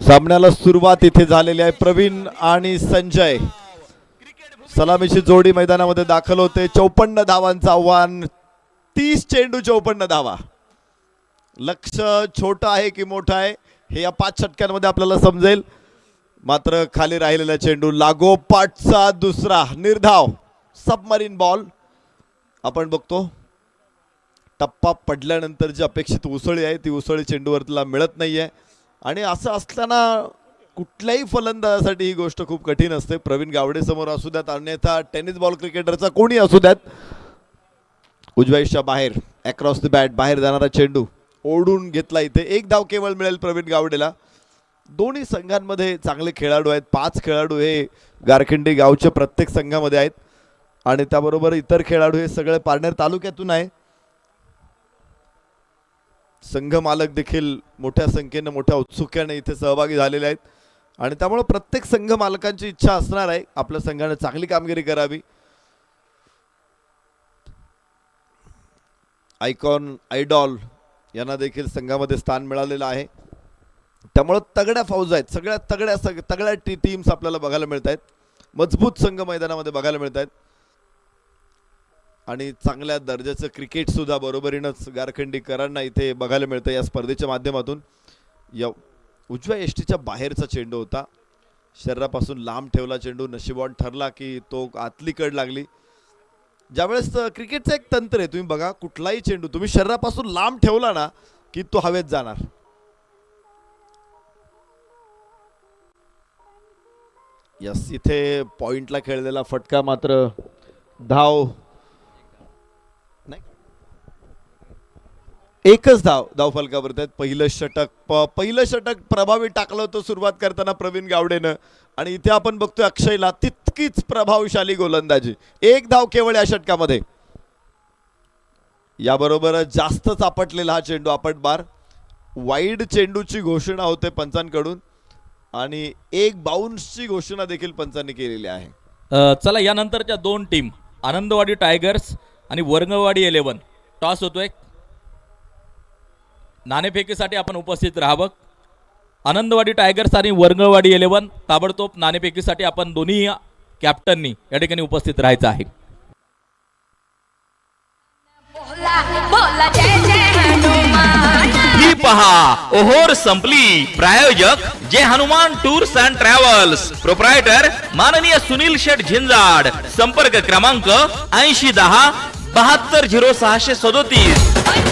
सामन्याला सुरुवात इथे झालेली आहे प्रवीण आणि संजय. सलामीची जोडी मैदानामध्ये दाखल होते. चौपन्न धावांचं आव्हान. तीस चेंडू चौपन्न धावा. लक्ष छोटं आहे की मोठं आहे? हे या पाच षटक्यांमध्ये आपल्याला समजेल. मात्र खाली राहिलेला चेंडू लागोपाठचा दुसरा. निर्धाव. सबमरीन बॉल आपण बघतो. टप्पा पडल्यानंतर जी अपेक्षित उसळी आहे ती उसळी चेंडूवरतीला मिळत नाही आहे आणि असं असताना कुठल्याही फलंदाजासाठी ही गोष्ट खूप कठीण असते. प्रवीण गावडे समोर असू द्यात अन्यथा टेनिस बॉल क्रिकेटरचा कोणी असू द्यात. उजवाईच्या बाहेर अक्रॉस द बॅट बाहेर जाणारा चेंडू ओढून घेतला इथे. एक धाव केवळ मिळेल प्रवीण गावडेला. दोन्ही संघांमध्ये चांगले खेळाडू आहेत. पाच खेळाडू हे गारखिंडी गावच्या प्रत्येक संघामध्ये आहेत. आणि त्याबरोबर इतर खेळाडू हे सगळे पारनेर तालुक्यातून आहे. संघ मालक देखील मोठ्या संख्येनं मोठ्या उत्सुक्याने इथे सहभागी झालेले आहेत. आणि त्यामुळं प्रत्येक संघ मालकांची इच्छा असणार आहे. आपल्या संघाने चांगली कामगिरी करावी. आयकॉन आयडॉल यांना देखील संघामध्ये स्थान मिळालेलं आहे. त्यामुळं तगड्या फौज आहेत. सगळ्या तगड्या सग तगड्या टी टीम्स आपल्याला बघायला मिळत आहेत मजबूत संघ मैदानामध्ये बघायला मिळत आहेत आणि चांगल्या दर्जाचं क्रिकेट सुद्धा बरोबरीनंच गारखंडीकरांना इथे बघायला मिळतं या स्पर्धेच्या माध्यमातून. या उजव्या एष्टीच्या बाहेरचा चेंडू होता. शरीरापासून लांब ठेवला चेंडू नशिबॉन ठरला की तो आतली कड लागली. ज्यावेळेस क्रिकेटचं एक तंत्र आहे तुम्ही बघा कुठलाही चेंडू तुम्ही शरीरापासून लांब ठेवला ना की तो हवेत जाणार. यस इथे पॉइंटला खेळलेला फटका मात्र धाव एकच धाव धाव फलकावरत आहेत पहिलं षटक. प- पहिलं षटक प्रभावी टाकलं होतं सुरुवात करताना प्रवीण गावडेनं. आणि इथे आपण बघतोय अक्षयला तितकीच प्रभावशाली गोलंदाजी. एक धाव केवळ या षटकामध्ये. याबरोबर जास्त चापटलेला हा चेंडू आपट बार. वाईड चेंडूची घोषणा होते पंचांकडून. आणि एक बाउन्सची घोषणा देखील पंचांनी केलेली आहे. चला यानंतरच्या दोन टीम. आनंदवाडी टायगर्स आणि वर्गवाडी इलेवन टॉस होतोय. नाणेफेकीसाठी आपण उपस्थित राहावं. आनंदवाडी टायगर्स आणि वर्गवाडी इलेव्हन ताबडतोब नाणेफेकीसाठी आपण दोन्ही कॅप्टननी या ठिकाणी उपस्थित राहायचं आहे. ही पहा ओहोर संपली. प्रायोजक Jai Hanuman tours and travels proprietor माननीय सुनील शेठ झिंजाड संपर्क क्रमांक ऐंशी दहा बहात्तर झिरो सहाशे सदोतीस.